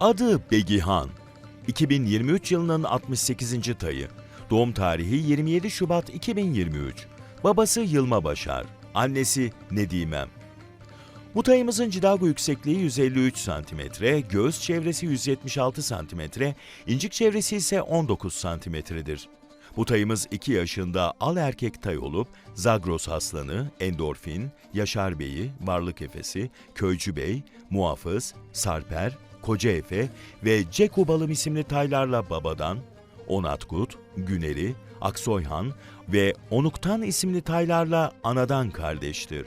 Adı Begihan. 2023 yılının 68. tayı. Doğum tarihi 27 Şubat 2023. Babası Yılma Başar. Annesi Nedimem. Bu tayımızın cidago yüksekliği 153 cm, göğüs çevresi 176 cm, incik çevresi ise 19 cm'dir. Bu tayımız 2 yaşında al erkek tay olup Zagros Aslanı, Endorfin, Yaşar Bey'i, Varlık Efesi, Köycü Bey, Muhafız, Sarper, Koca Efe ve Ceko isimli taylarla babadan, Onatkut, Güneri, Aksoyhan ve Onuktan isimli taylarla anadan kardeştir.